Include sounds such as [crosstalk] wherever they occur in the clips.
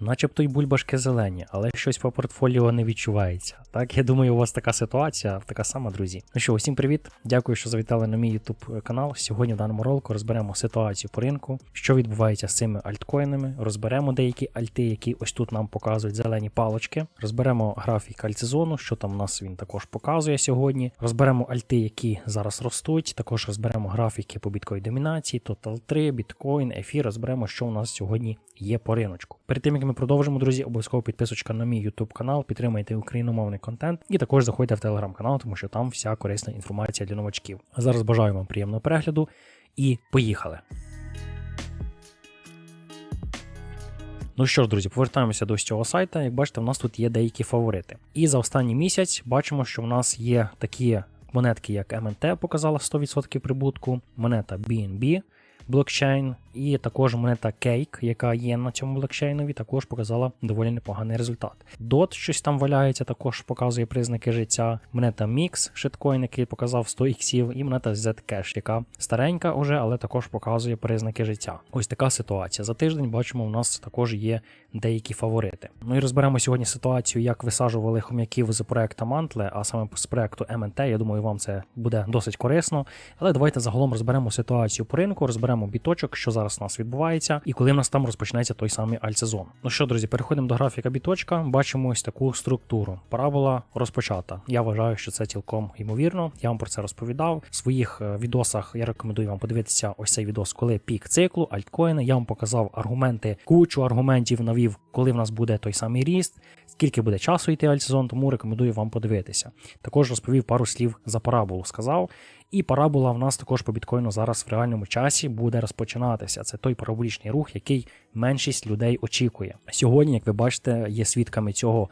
Начебто й бульбашки зелені, але щось по портфоліо не відчувається. Так, я думаю, у вас така ситуація, така сама, друзі. Ну що, усім привіт! Дякую, що завітали на мій YouTube канал. Сьогодні в даному ролику розберемо ситуацію по ринку, що відбувається з цими альткоїнами. Розберемо деякі альти, які ось тут нам показують зелені палочки. Розберемо графік альтсезону, що там у нас він також показує сьогодні. Розберемо альти, які зараз ростуть. Також розберемо графіки по біткоін домінації, Total 3, біткоін, ефір. Розберемо, що у нас сьогодні є по риночку. Перед тим як ми продовжимо, друзі, обов'язково підписочка на мій YouTube канал, підтримайте україномовний контент і також заходьте в телеграм-канал, тому що там вся корисна інформація для новачків. А зараз бажаю вам приємного перегляду і поїхали. Ну що ж, друзі, повертаємося до цього сайта. Як бачите, в нас тут є деякі фаворити. І за останній місяць бачимо, що в нас є такі монетки, як МНТ, показала 100% прибутку, монета BNB блокчейн, і також монета Cake, яка є на цьому блокчейнові, також показала доволі непоганий результат. DOT щось там валяється, також показує признаки життя. Монета Mix, шиткоін, який показав 100 іксів, і монета Zcash, яка старенька уже, але також показує признаки життя. Ось така ситуація. За тиждень бачимо, у нас також є деякі фаворити. Ну і розберемо сьогодні ситуацію, як висаджували хом'яків з проекту Mantle, а саме з проекту МНТ. Я думаю, вам це буде досить корисно. Але давайте загалом розберемо ситуацію по ринку, розберемо біточок, що зараз у нас відбувається, і коли в нас там розпочнеться той самий альтсезон. Ну що, друзі, переходимо до графіка біточка. Бачимо ось таку структуру. Парабола розпочата. Я вважаю, що це цілком ймовірно. Я вам про це розповідав. В своїх е, відосах я рекомендую вам подивитися ось цей відос, коли пік циклу, альткоїни. Я вам показав аргументи, кучу аргументів навів, коли в нас буде той самий ріст, скільки буде часу йти альтсезон, тому рекомендую вам подивитися. Також розповів пару слів за параболу. Сказав. І парабола в нас також по біткоїну зараз в реальному часі буде розпочинатися. Це той параболічний рух, який меншість людей очікує. Сьогодні, як ви бачите, є свідками цього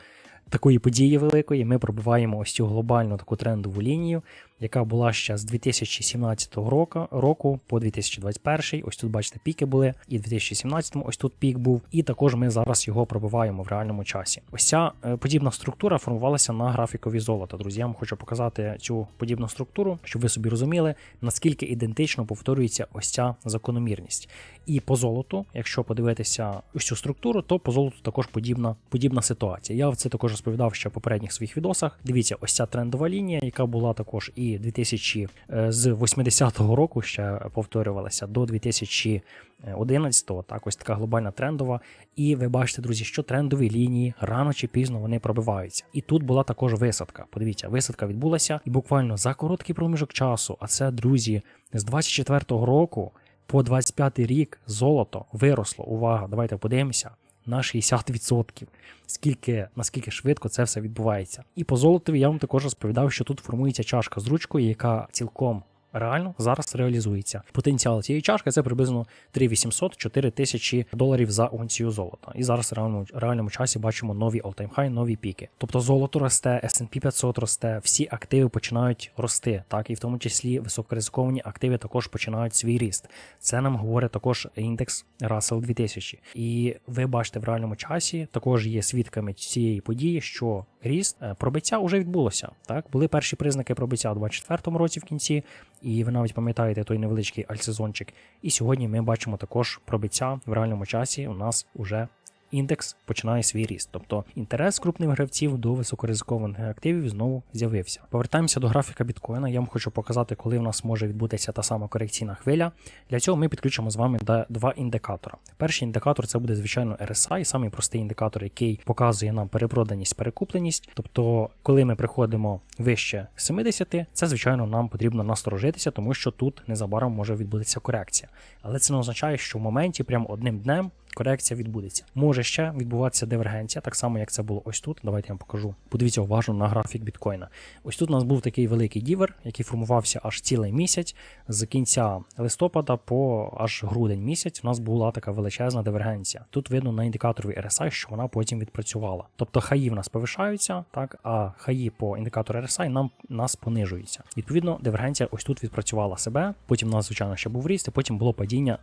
такої події великої. Ми пробиваємо ось цю глобальну таку трендову лінію, яка була ще з 2017 року року по 2021. Ось тут, бачите, піки були, і в 2017 ось тут пік був, і також ми зараз його пробиваємо в реальному часі. Ось ця е, подібна структура формувалася на графікові золота. Друзі, я вам хочу показати цю подібну структуру, щоб ви собі розуміли, наскільки ідентично повторюється ось ця закономірність. І по золоту, якщо подивитися ось цю структуру, то по золоту також подібна подібна ситуація. Я це також розповідав ще в попередніх своїх відосах. Дивіться, ось ця трендова лінія, яка була також і 2000 е, з 80-го року ще повторювалася до 2011-го. Так, ось така глобальна трендова. І ви бачите, друзі, що трендові лінії рано чи пізно вони пробиваються. І тут була також висадка. Подивіться, висадка відбулася, і буквально за короткий проміжок часу, а це, друзі, з 24-го року. По 25 рік золото виросло. Увага, давайте подивимося на 60%. Скільки наскільки швидко це все відбувається. І по золотові я вам також розповідав, що тут формується чашка з ручкою, яка цілком реально зараз реалізується. Потенціал цієї чашки це приблизно 3800-4 тисячі доларів за унцію золота. І зараз в реальному, часі бачимо нові all-time high, нові піки. Тобто золото росте, S&P 500 росте, всі активи починають рости, так і в тому числі високоризиковані активи також починають свій ріст. Це нам говорить також індекс Russell 2000. І ви бачите в реальному часі, також є свідками цієї події, що ріст е, пробиття вже відбулося. Так, були перші признаки пробиття у 24-му році в кінці, і ви навіть пам'ятаєте той невеличкий альсезончик. І сьогодні ми бачимо також пробиття в реальному часі. У нас уже індекс починає свій ріст. Тобто інтерес крупних гравців до високоризикованих активів знову з'явився. Повертаємося до графіка біткоїна. Я вам хочу показати, коли в нас може відбутися та сама корекційна хвиля. Для цього ми підключимо з вами два індикатора. Перший індикатор це буде, звичайно, RSI, самий простий індикатор, який показує нам перепроданість, перекупленість. Тобто, коли ми приходимо вище 70, це, звичайно, нам потрібно насторожитися, тому що тут незабаром може відбутися корекція. Але це не означає, що в моменті, прямо одним днем корекція відбудеться. Може ще відбуватися дивергенція, так само як це було ось тут. Давайте я вам покажу. Подивіться уважно на графік біткоїна. Ось тут у нас був такий великий дівер, який формувався аж цілий місяць. З кінця листопада по аж грудень місяць у нас була така величезна дивергенція. Тут видно на індикаторі RSI, що вона потім відпрацювала. Тобто хаї в нас повишаються, так, а хаї по індикатору RSI нам нас понижуються. Відповідно, дивергенція ось тут відпрацювала себе. Потім у нас, звичайно, ще був ріст, і потім було падіння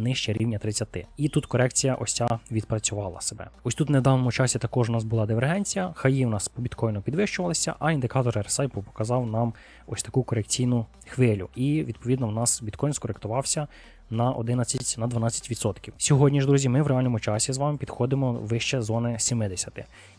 нижче рівня 30. І тут корекція корекція ось ця відпрацювала себе. Ось тут в недавньому часі також у нас була дивергенція, хаї у нас по біткоїну підвищувалися, а індикатор RSI показав нам ось таку корекційну хвилю. І відповідно у нас біткоін скоректувався на 11 на 12%. Сьогодні ж, друзі, ми в реальному часі з вами підходимо вище зони 70.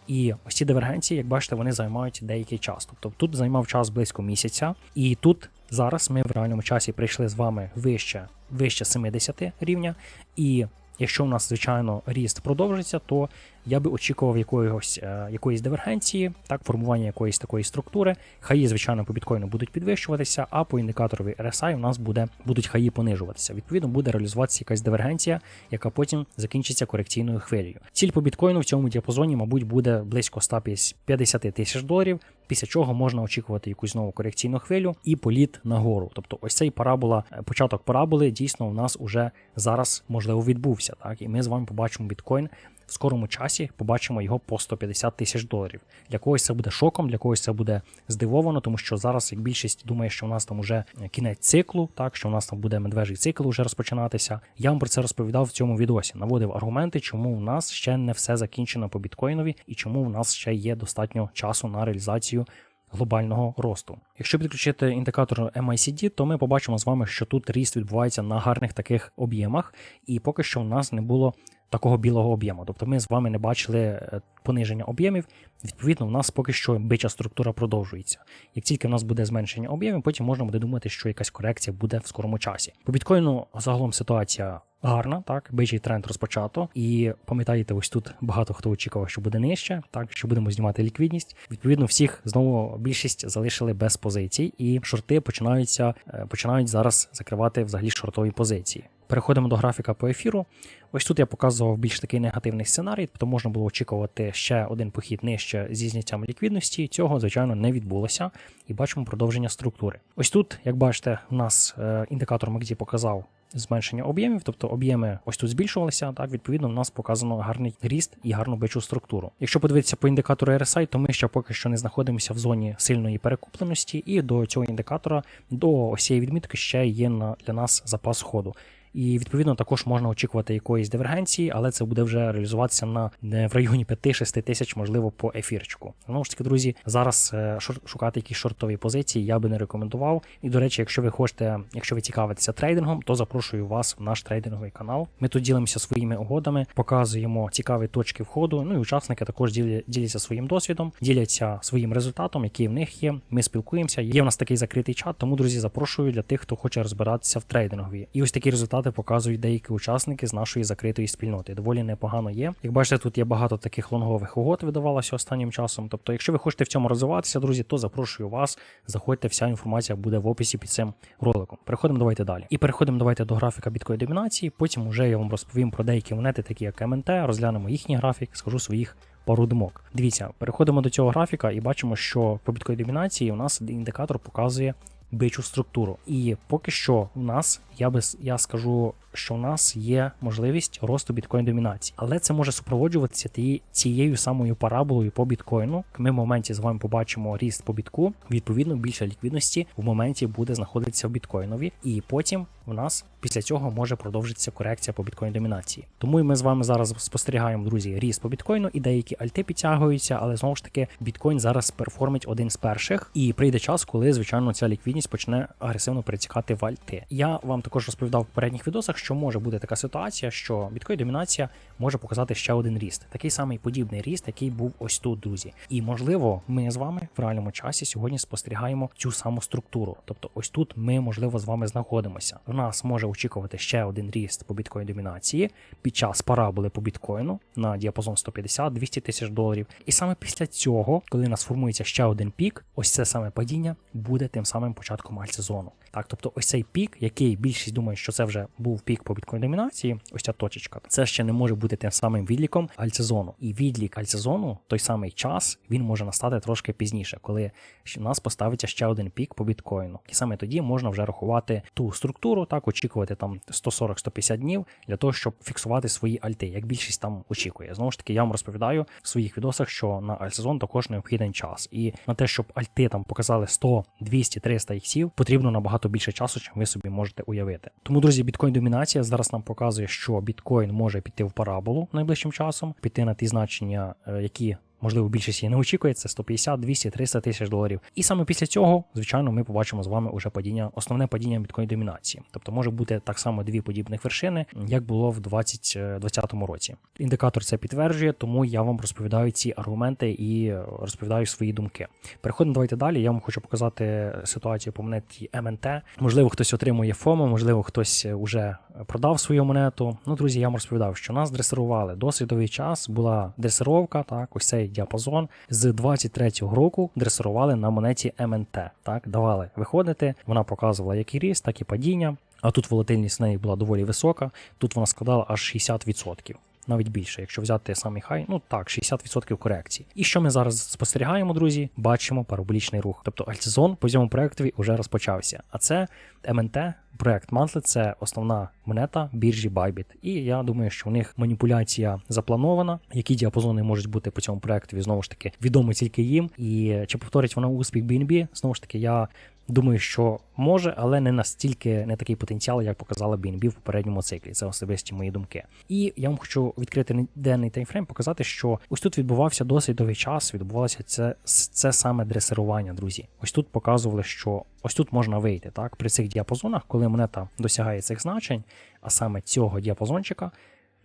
І ось ці дивергенції, як бачите, вони займають деякий час. Тобто тут займав час близько місяця, і тут зараз ми в реальному часі прийшли з вами вище, вище 70 рівня. І якщо у нас, звичайно, ріст продовжиться, то я би очікував якоїсь, е, якоїсь дивергенції, так, формування якоїсь такої структури. Хаї, звичайно, по біткоїну будуть підвищуватися, а по індикаторові RSI у нас буде, будуть хаї понижуватися. Відповідно, буде реалізуватися якась дивергенція, яка потім закінчиться корекційною хвилею. Ціль по біткоїну в цьому діапазоні, мабуть, буде близько 150 тисяч доларів. Після чого можна очікувати якусь нову корекційну хвилю і політ нагору. Тобто, ось цей парабола, е, початок параболи дійсно у нас уже зараз можливо відбувся. Так, і ми з вами побачимо біткоін в скорому часі побачимо його по 150 тисяч доларів. Для когось це буде шоком, для когось це буде здивовано, тому що зараз як більшість думає, що у нас там уже кінець циклу, так що у нас там буде медвежий цикл уже розпочинатися. Я вам про це розповідав в цьому відосі. Наводив аргументи, чому у нас ще не все закінчено по біткоїнові і чому у нас ще є достатньо часу на реалізацію. Глобального росту. Якщо підключити індикатор MICD, то ми побачимо з вами, що тут ріст відбувається на гарних таких об'ємах, і поки що у нас не було такого білого об'єму. Тобто ми з вами не бачили е, пониження об'ємів. Відповідно, у нас поки що бича структура продовжується. Як тільки в нас буде зменшення об'ємів, потім можна буде думати, що якась корекція буде в скорому часі. По біткоїну загалом ситуація. Гарна, так, бичий тренд розпочато. І пам'ятаєте, ось тут багато хто очікував, що буде нижче, так що будемо знімати ліквідність. Відповідно, всіх знову більшість залишили без позицій, і шорти починаються е, починають зараз закривати взагалі шортові позиції. Переходимо до графіка по ефіру. Ось тут я показував більш такий негативний сценарій, тобто можна було очікувати ще один похід нижче зі зняттям ліквідності. Цього, звичайно, не відбулося, і бачимо продовження структури. Ось тут, як бачите, у нас е, індикатор MACD показав. Зменшення об'ємів, тобто об'єми ось тут збільшувалися. Так, відповідно, у нас показано гарний ріст і гарну бичу структуру. Якщо подивитися по індикатору RSI, то ми ще поки що не знаходимося в зоні сильної перекупленості, і до цього індикатора, до ось цієї відмітки ще є на для нас запас ходу. І відповідно також можна очікувати якоїсь дивергенції, але це буде вже реалізуватися на в районі 5-6 тисяч, можливо, по ефірчику. Знову ж таки, друзі, зараз е, шукати якісь шортові позиції я би не рекомендував. І до речі, якщо ви хочете, якщо ви цікавитеся трейдингом, то запрошую вас в наш трейдинговий канал. Ми тут ділимося своїми угодами, показуємо цікаві точки входу. Ну і учасники також діляться своїм досвідом, діляться своїм результатом, який в них є. Ми спілкуємося. Є в нас такий закритий чат, тому друзі, запрошую для тих, хто хоче розбиратися в трейдингові. І ось такі результати результати показують деякі учасники з нашої закритої спільноти. Доволі непогано є. Як бачите, тут є багато таких лонгових угод, видавалося останнім часом. Тобто, якщо ви хочете в цьому розвиватися, друзі, то запрошую вас. Заходьте, вся інформація буде в описі під цим роликом. Переходимо давайте далі. І переходимо давайте до графіка біткої домінації. Потім вже я вам розповім про деякі монети, такі як МНТ, розглянемо їхній графік, скажу своїх. Пару думок. Дивіться, переходимо до цього графіка і бачимо, що по біткої домінації у нас індикатор показує бичу структуру. І поки що в нас, я би я скажу, що в нас є можливість росту біткоін домінації, але це може супроводжуватися цією самою параболою по біткоїну. Ми в моменті з вами побачимо ріст по бітку. Відповідно, більше ліквідності в моменті буде знаходитися в біткоїнові, і потім в нас після цього може продовжитися корекція по біткоін домінації. Тому і ми з вами зараз спостерігаємо, друзі, ріст по біткоїну і деякі альти підтягуються, але знову ж таки біткоін зараз перформить один з перших, і прийде час, коли звичайно ця ліквідність почне агресивно перетікати в альти. Я вам також розповідав в попередніх відосах, що може бути така ситуація, що біткоін домінація може показати ще один ріст, такий самий подібний ріст, який був ось тут, друзі. І можливо, ми з вами в реальному часі сьогодні спостерігаємо цю саму структуру. Тобто, ось тут ми можливо з вами знаходимося. Нас може очікувати ще один ріст по біткоін домінації під час параболи по біткоїну на діапазон 150-200 тисяч доларів. І саме після цього, коли у нас формується ще один пік, ось це саме падіння буде тим самим початком альтсезону. Так, тобто ось цей пік, який більшість думає, що це вже був пік по біткоін домінації, ось ця точечка, це ще не може бути тим самим відліком альтсезону. І відлік альтсезону, той самий час, він може настати трошки пізніше, коли у нас поставиться ще один пік по біткоїну. І саме тоді можна вже рахувати ту структуру, так очікувати там 140-150 днів для того, щоб фіксувати свої альти, як більшість там очікує. Знову ж таки, я вам розповідаю в своїх відосах, що на альтсезон також необхідний час, і на те, щоб альти там показали 100, 200, 300 іксів, потрібно набагато більше часу, чим ви собі можете уявити. Тому, друзі, біткоін домінація зараз нам показує, що біткоін може піти в параболу найближчим часом, піти на ті значення, е, які можливо, більшість її не очікує, це 150, 200, 300 тисяч доларів. І саме після цього, звичайно, ми побачимо з вами уже падіння, основне падіння біткоін домінації. Тобто може бути так само дві подібних вершини, як було в 2020 році. Індикатор це підтверджує, тому я вам розповідаю ці аргументи і розповідаю свої думки. Переходимо давайте далі. Я вам хочу показати ситуацію по монеті МНТ. Можливо, хтось отримує ФОМО, можливо, хтось вже продав свою монету. Ну, друзі, я вам розповідав, що нас дресирували досить довгий час. Була дресировка, так, ось цей діапазон. З 23-го року дресирували на монеті МНТ. Так, давали виходити. Вона показувала як і ріст, так і падіння. А тут волатильність в неї була доволі висока. Тут вона складала аж 60% навіть більше, якщо взяти самий хай, ну так, 60% корекції. І що ми зараз спостерігаємо, друзі? Бачимо параболічний рух. Тобто альтсезон по цьому проектові вже розпочався. А це МНТ, проект Monthly, це основна монета біржі Bybit. І я думаю, що у них маніпуляція запланована. Які діапазони можуть бути по цьому проектові, знову ж таки, відомо тільки їм. І чи повторить вона успіх BNB, знову ж таки, я Думаю, що може, але не настільки не такий потенціал, як показала BNB в попередньому циклі. Це особисті мої думки. І я вам хочу відкрити денний таймфрейм, показати, що ось тут відбувався досить довгий час. Відбувалося це це саме дресирування, друзі. Ось тут показували, що ось тут можна вийти. Так, при цих діапазонах, коли монета досягає цих значень, а саме цього діапазончика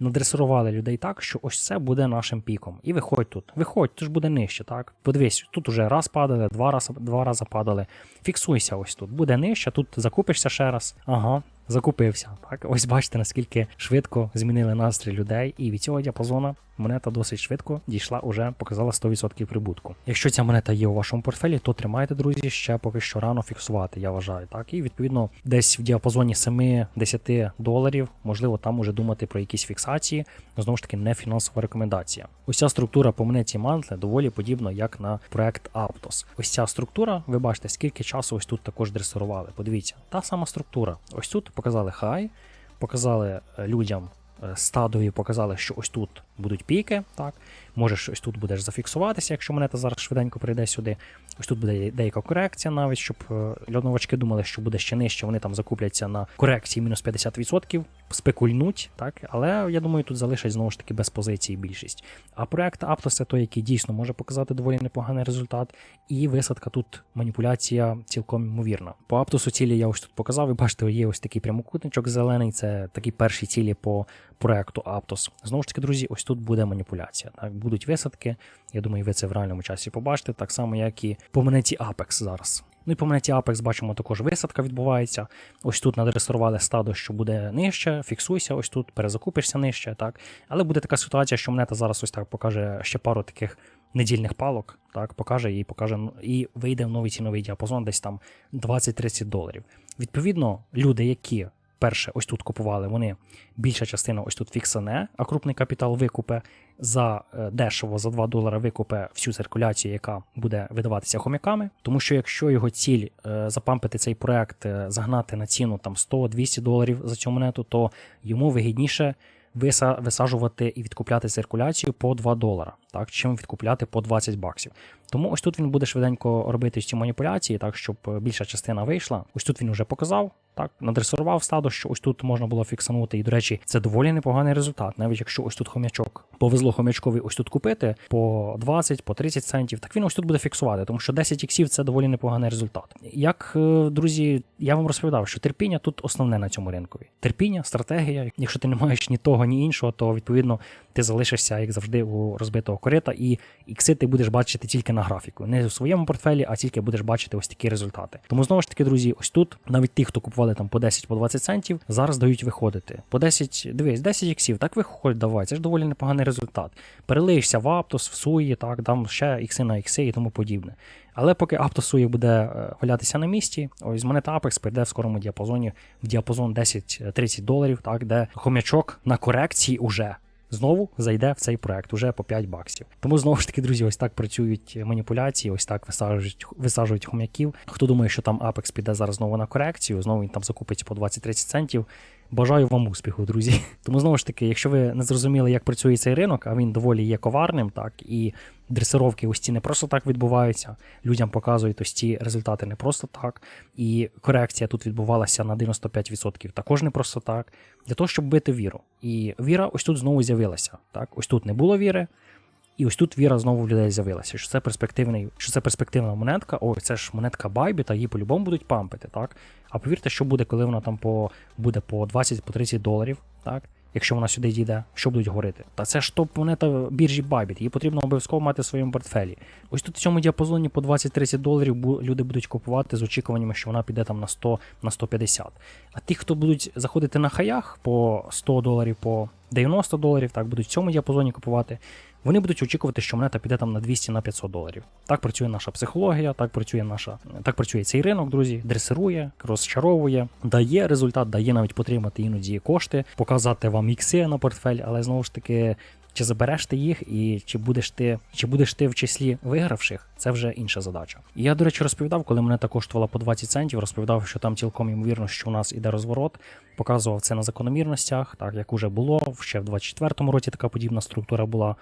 надресирували людей так, що ось це буде нашим піком. І виходь тут. Виходь, то ж буде нижче, так? Подивись, тут уже раз падали, два рази два рази падали. Фіксуйся ось тут. Буде нижче, тут закупишся ще раз. Ага закупився. Так, ось бачите, наскільки швидко змінили настрій людей, і від цього діапазону монета досить швидко дійшла, уже показала 100% прибутку. Якщо ця монета є у вашому портфелі, то тримайте, друзі, ще поки що рано фіксувати, я вважаю. Так, і відповідно десь в діапазоні 7-10 доларів, можливо, там уже думати про якісь фіксації. Знову ж таки, не фінансова рекомендація. Ця структура по монеті Mantle доволі подібна, як на проект Aptos. Ось ця структура, ви бачите, скільки часу ось тут також дресирували. Подивіться, та сама структура. Ось тут показали хай, показали е, людям е, стадові, показали, що ось тут будуть піки. так, Можеш ось тут будеш зафіксуватися, якщо монета зараз швиденько прийде сюди. Ось тут буде деяка корекція, навіть щоб е, льодновачки думали, що буде ще нижче, вони там закупляться на корекції мінус 50%, спекульнуть, так, але я думаю, тут залишать знову ж таки без позиції більшість. А проект Aptos це той, який дійсно може показати доволі непоганий результат, і висадка тут маніпуляція цілком ймовірна. По Аптосу цілі я ось тут показав, ви бачите, є ось такий прямокутничок зелений, це такі перші цілі по проекту Aptos. Знову ж таки, друзі, ось тут буде маніпуляція. Так, Будуть висадки. Я думаю, ви це в реальному часі побачите, так само, як і по монеті Apex зараз. Ну і по монеті Apex бачимо, також висадка відбувається. Ось тут надресурували стадо, що буде нижче, фіксуйся, ось тут перезакупишся нижче. так. Але буде така ситуація, що монета зараз ось так покаже ще пару таких недільних палок, так, покаже і покаже, і вийде в новий ціновий діапазон, десь там 20-30 доларів. Відповідно, люди, які перше ось тут купували, вони більша частина ось тут фіксане, а крупний капітал викупе за е, дешево, за 2 долари викупе всю циркуляцію, яка буде видаватися хомяками. Тому що якщо його ціль е, запампити цей проект, е, загнати на ціну там 100-200 доларів за цю монету, то йому вигідніше висаджувати і відкупляти циркуляцію по 2 долара, так, чим відкупляти по 20 баксів. Тому ось тут він буде швиденько робити ці маніпуляції, так, щоб більша частина вийшла. Ось тут він вже показав, так, надресурував стадо, що ось тут можна було фіксанути. І, до речі, це доволі непоганий результат. Навіть якщо ось тут хом'ячок повезло хом'ячкові ось тут купити по 20, по 30 центів, так він ось тут буде фіксувати, тому що 10 іксів це доволі непоганий результат. Як, е, друзі, я вам розповідав, що терпіння тут основне на цьому ринкові. Терпіння, стратегія. Якщо ти не маєш ні того, ні іншого, то відповідно ти залишишся, як завжди, у розбитого корита, і ікси ти будеш бачити тільки на графіку. Не в своєму портфелі, а тільки будеш бачити ось такі результати. Тому знову ж таки, друзі, ось тут навіть ті, хто купували там по 10 по 20 центів, зараз дають виходити. По 10, дивись, 10 іксів, так виходь, давай. Це ж доволі непоганий результат. Перелиєшся в Аптос, в Суї, так, там ще ікси на ікси і тому подібне. Але поки Аптосуї буде е, валятися на місці, ось монета Apex прийде в скорому діапазоні в діапазон 10-30 доларів, так, де хомячок на корекції уже знову зайде в цей проект уже по 5 баксів. Тому знову ж таки, друзі, ось так працюють маніпуляції, ось так висаджують висаджують хом'яків. Хто думає, що там Apex піде зараз знову на корекцію, знову він там закупить по 20-30 центів. Бажаю вам успіху, друзі. [laughs] Тому знову ж таки, якщо ви не зрозуміли, як працює цей ринок, а він доволі є коварним, так і дресировки ось ці не просто так відбуваються. Людям показують ось ці результати не просто так. І корекція тут відбувалася на 95%. Також не просто так. Для того, щоб бити віру. І віра ось тут знову з'явилася. Так, ось тут не було віри. І ось тут віра знову в людей з'явилася, що це перспективний, що це перспективна монетка. Ой, це ж монетка Bybit, її по-любому будуть пампити, так? А повірте, що буде, коли вона там по буде по 20 по 30 доларів, так? Якщо вона сюди дійде, що будуть говорити? Та це ж топ монета біржі Bybit, її потрібно обов'язково мати в своєму портфелі. Ось тут в цьому діапазоні по 20-30 доларів люди будуть купувати з очікуваннями, що вона піде там на 100 на 150. А ті, хто будуть заходити на хаях по 100 доларів, по 90 доларів, так будуть в цьому діапазоні купувати. Вони будуть очікувати, що монета піде там на 200 на 500 доларів. Так працює наша психологія, так працює наша, так працює цей ринок, друзі. Дресирує, розчаровує, дає результат, дає навіть потримати іноді кошти, показати вам ікси на портфель, але знову ж таки. Чи забереш ти їх, і чи будеш ти, чи будеш ти в числі вигравших, це вже інша задача. І я, до речі, розповідав, коли монета коштувала по 20 центів, розповідав, що там цілком ймовірно, що у нас іде розворот. Показував це на закономірностях, так як уже було. Ще в 24-му році така подібна структура була.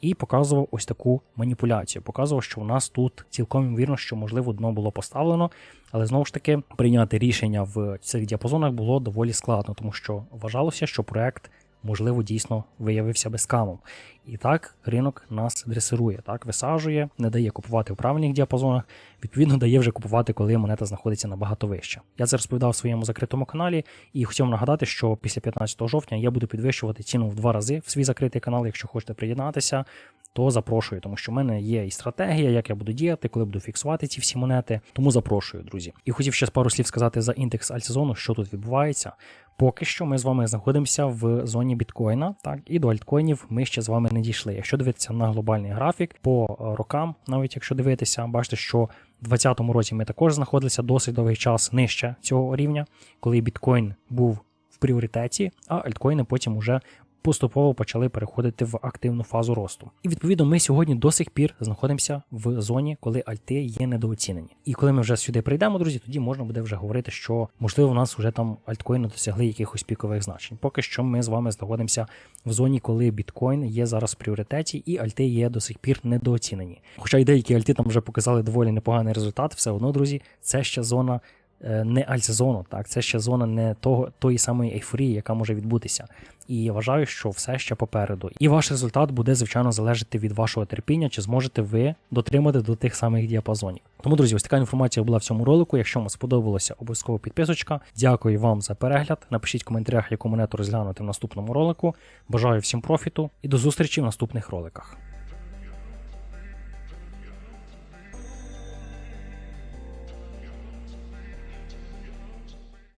І показував ось таку маніпуляцію. Показував, що у нас тут цілком ймовірно, що можливо дно було поставлено, але знову ж таки прийняти рішення в цих діапазонах було доволі складно, тому що вважалося, що проект можливо дійсно виявився безкамом. І так ринок нас дресирує, так висаджує, не дає купувати в правильних діапазонах, відповідно дає вже купувати, коли монета знаходиться набагато вище. Я це розповідав в своєму закритому каналі і хотів нагадати, що після 15 жовтня я буду підвищувати ціну в два рази в свій закритий канал. Якщо хочете приєднатися, то запрошую, тому що в мене є і стратегія, як я буду діяти, коли буду фіксувати ці всі монети. Тому запрошую, друзі. І хотів ще пару слів сказати за індекс альтсезону, що тут відбувається. Поки що ми з вами знаходимося в зоні біткоїна, так і до альткоїнів ми ще з вами не дійшли. Якщо дивитися на глобальний графік по е, рокам, навіть якщо дивитися, бачите, що в 2020 році ми також знаходилися досить довгий час нижче цього рівня, коли біткоін був в пріоритеті, а альткоїни потім уже поступово почали переходити в активну фазу росту. І відповідно ми сьогодні до сих пір знаходимося в зоні, коли альти є недооцінені. І коли ми вже сюди прийдемо, друзі, тоді можна буде вже говорити, що можливо у нас вже там альткоїни досягли якихось пікових значень. Поки що ми з вами знаходимося в зоні, коли біткоін є зараз в пріоритеті, і альти є до сих пір недооцінені. Хоча й деякі альти там вже показали доволі непоганий результат, все одно, друзі, це ще зона. Е, Не альтсезону, так це ще зона не того тої самої ейфорії, яка може відбутися. І я вважаю, що все ще попереду. І ваш результат буде, звичайно, залежати від вашого терпіння, чи зможете ви дотримати до тих самих діапазонів. Тому, друзі, ось така інформація була в цьому ролику. Якщо вам сподобалося, обов'язково підписочка. Дякую вам за перегляд. Напишіть в коментарях, яку монету розглянути в наступному ролику. Бажаю всім профіту і до зустрічі в наступних роликах.